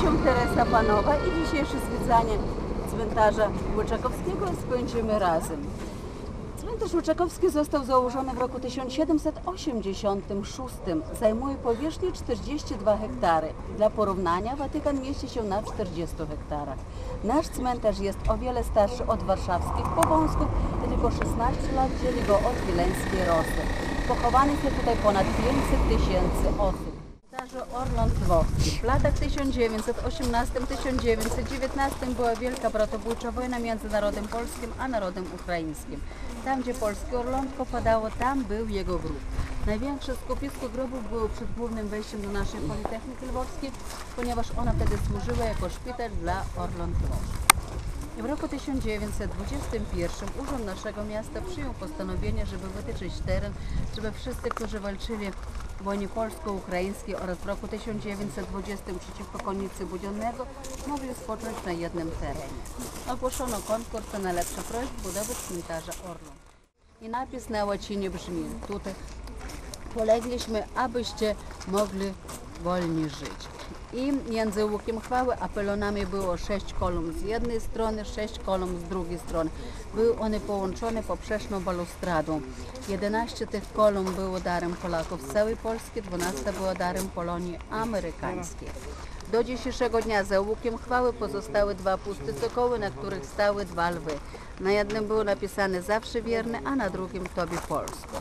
się Teresa Panowa i dzisiejsze zwiedzanie cmentarza Łyczakowskiego spędzimy razem. Cmentarz Łyczakowski został założony w roku 1786. Zajmuje powierzchnię 42 hektary. Dla porównania Watykan mieści się na 40 hektarach. Nasz cmentarz jest o wiele starszy od warszawskich powązków i tylko 16 lat dzieli go od wileńskiej Rosy. Pochowanych jest tutaj ponad 500 tysięcy osób. Cmentarzu Orląt. W latach 1918-1919 była wielka bratobójcza wojna między narodem polskim a narodem ukraińskim. Tam, gdzie polskie Orlątko padało, tam był jego grób. Największe skupisko grobów było przed głównym wejściem do naszej Politechniki Lwowskiej, ponieważ ona wtedy służyła jako szpital dla Orląt Lwowskich. W roku 1921 Urząd naszego miasta przyjął postanowienie, żeby wytyczyć teren, żeby wszyscy, którzy walczyli w wojnie polsko-ukraińskiej oraz w roku 1920 przeciwko konnicy Budionnego, mogli spocząć na jednym terenie. Ogłoszono konkurs na najlepszy projekt budowy cmentarza Orlą. I napis na łacinie brzmi, tutaj polegliśmy, abyście mogli wolni żyć. I między łukiem chwały a pylonami było sześć kolumn z jednej strony, sześć kolumn z drugiej strony. Były one połączone poprzeczną balustradą. 11 tych kolumn było darem Polaków z całej Polski, 12 było darem Polonii amerykańskiej. Do dzisiejszego dnia za łukiem chwały pozostały dwa puste sokoły, na których stały dwa lwy. Na jednym było napisane zawsze wierny, a na drugim Tobie Polsko.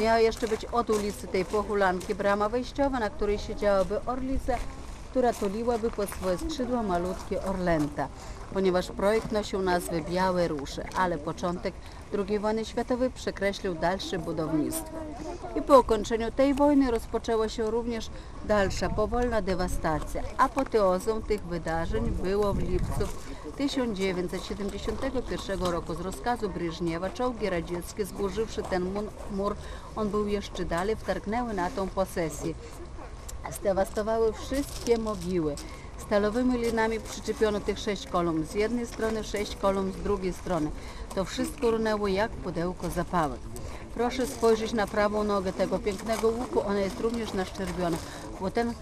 Miała jeszcze być od ulicy tej pochulanki brama wejściowa, na której siedziałaby orlica, która tuliłaby pod swoje skrzydła malutkie orlęta, ponieważ projekt nosił nazwę Białe Róże, ale początek II wojny światowej przekreślił dalsze budownictwo. I po ukończeniu tej wojny rozpoczęła się również dalsza, powolna dewastacja. Apoteozą tych wydarzeń było w lipcu 1971 roku z rozkazu Breżniewa czołgi radzieckie zburzywszy ten mur, on był jeszcze dalej, wtargnęły na tą posesję zdewastowały wszystkie mogiły. Stalowymi linami przyczepiono tych sześć kolumn z jednej strony, sześć kolumn z drugiej strony. To wszystko runęło jak pudełko zapałek. Proszę spojrzeć na prawą nogę tego pięknego łuku, ona jest również naszczerbiona, bo ten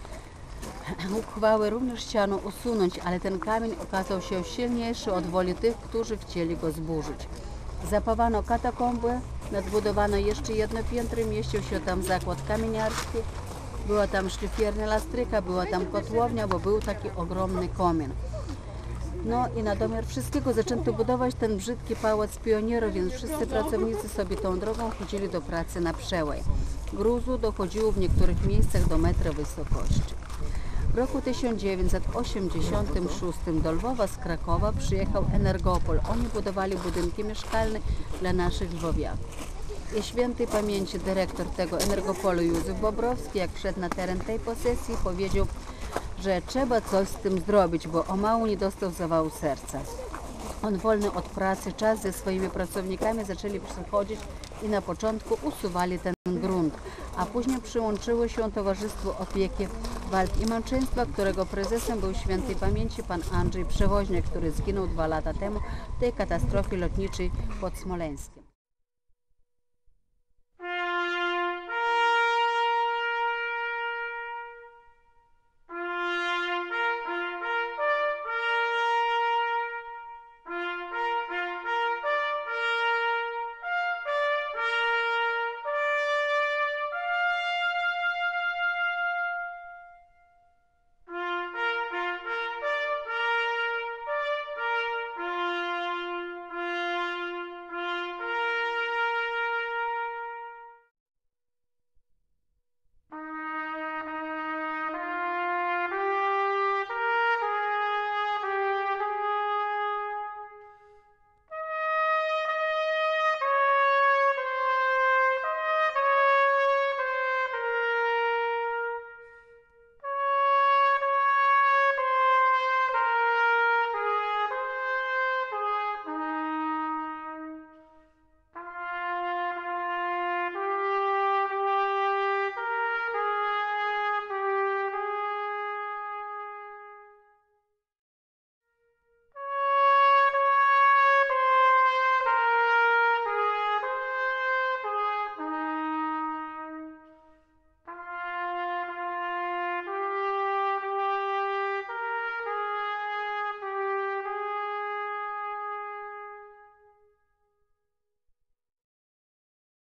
łuk chwały również chciano usunąć, ale ten kamień okazał się silniejszy od woli tych, którzy chcieli go zburzyć. Zapawano katakombę, nadbudowano jeszcze jedno piętro, mieścił się tam zakład kamieniarski, była tam szlifiernia lastryka, była tam kotłownia, bo był taki ogromny komin. No i na domiar wszystkiego zaczęto budować ten brzydki pałac pionierów, więc wszyscy pracownicy sobie tą drogą chodzili do pracy na przełaj. Gruzu dochodziło w niektórych miejscach do metra wysokości. W roku 1986 do Lwowa z Krakowa przyjechał Energopol. Oni budowali budynki mieszkalne dla naszych lwowiaków. Świętej pamięci dyrektor tego Energopolu Józef Bobrowski, jak wszedł na teren tej posesji, powiedział, że trzeba coś z tym zrobić, bo o mało nie dostał zawału serca. On wolny od pracy czas ze swoimi pracownikami zaczęli przychodzić i na początku usuwali ten grunt, a później przyłączyło się Towarzystwo Opieki Walk i Męczeństwa, którego prezesem był świętej pamięci pan Andrzej Przewoźnik, który zginął dwa lata temu w tej katastrofie lotniczej pod Smoleńskiem.